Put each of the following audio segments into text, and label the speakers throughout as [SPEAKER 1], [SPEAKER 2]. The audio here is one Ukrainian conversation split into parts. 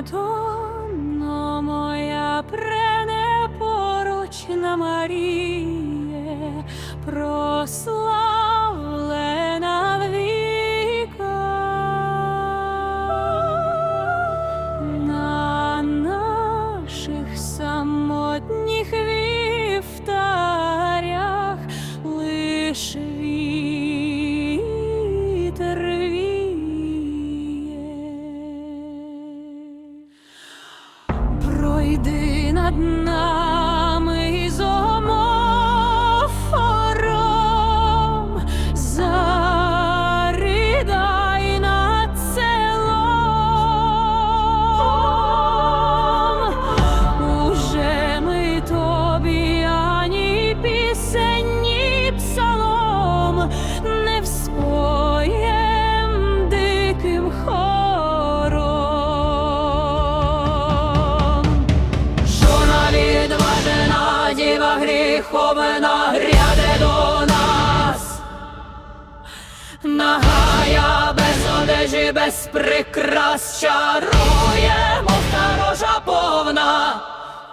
[SPEAKER 1] Мадонно, моя пренепорочна Маріє, прослава. Іди над нами. прихована гряде до нас, нагая без одежі, без прикрас чарує, мов старожа повна,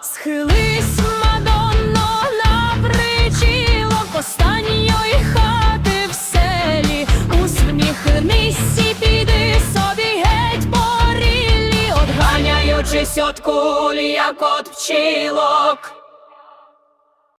[SPEAKER 1] схились мадонно на причіло останньої хати в селі, усміхнись піди собі геть порілі, одганяючись от куль, як от пчілок.